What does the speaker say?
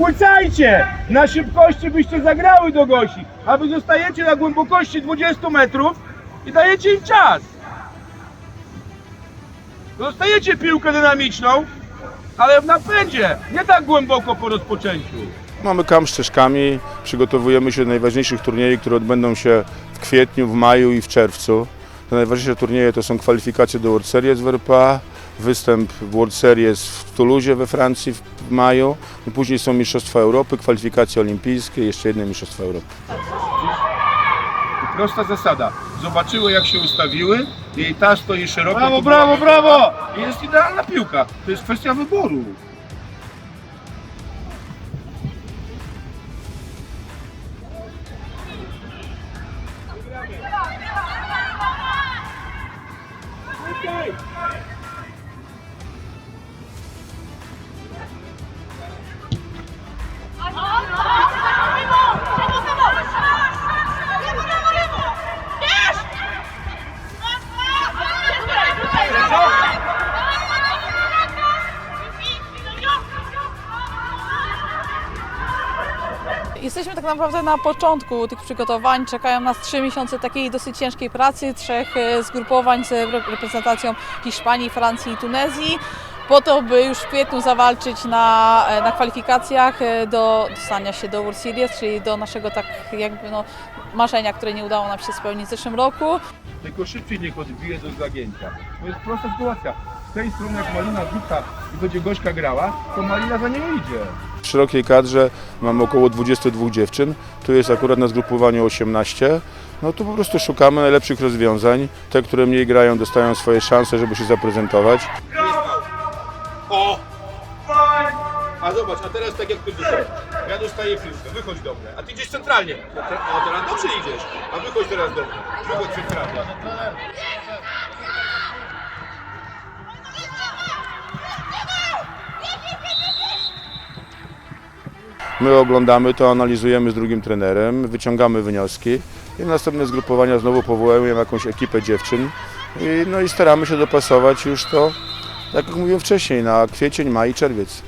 Płycajcie! Na szybkości byście zagrały do gości, a wy zostajecie na głębokości 20 metrów i dajecie im czas. Dostajecie piłkę dynamiczną, ale w napędzie, nie tak głęboko po rozpoczęciu. Mamy kamp ścieżkami, przygotowujemy się do najważniejszych turniejów, które odbędą się w kwietniu, w maju i w czerwcu. Te najważniejsze turnieje to są kwalifikacje do World Series w RPA, występ w World Series w Toulouse we Francji w maju i później są Mistrzostwa Europy, kwalifikacje olimpijskie jeszcze jedne Mistrzostwa Europy. I prosta zasada. Zobaczyły jak się ustawiły i ta stoi szeroko. Brawo, brawo, brawo! I jest idealna piłka. To jest kwestia wyboru. Jesteśmy tak naprawdę na początku tych przygotowań. Czekają nas trzy miesiące takiej dosyć ciężkiej pracy, trzech e, zgrupowań z re- reprezentacją Hiszpanii, Francji i Tunezji. Po to, by już w kwietniu zawalczyć na, e, na kwalifikacjach e, do dostania się do World Series, czyli do naszego tak jakby no, marzenia, które nie udało nam się spełnić w zeszłym roku. Tylko szybciej niech odbije do zagięcia. To jest prosta sytuacja. Z tej strony jak Malina rzuca i będzie Gośka grała, to Malina za nią idzie. W szerokiej kadrze mamy około 22 dziewczyn, tu jest akurat na zgrupowaniu 18. No tu po prostu szukamy najlepszych rozwiązań. Te, które mniej grają, dostają swoje szanse, żeby się zaprezentować. O! A zobacz, a teraz tak jak ty wychodź. Ja dostaję piłkę, wychodź do mnie. A ty idziesz centralnie. O, teraz dobrze idziesz. A wychodź teraz do mnie. Wychodź centralnie. My oglądamy to, analizujemy z drugim trenerem, wyciągamy wnioski i następne zgrupowania znowu powołujemy jakąś ekipę dziewczyn i, no i staramy się dopasować już to, tak jak mówiłem wcześniej, na kwiecień, maj i czerwiec.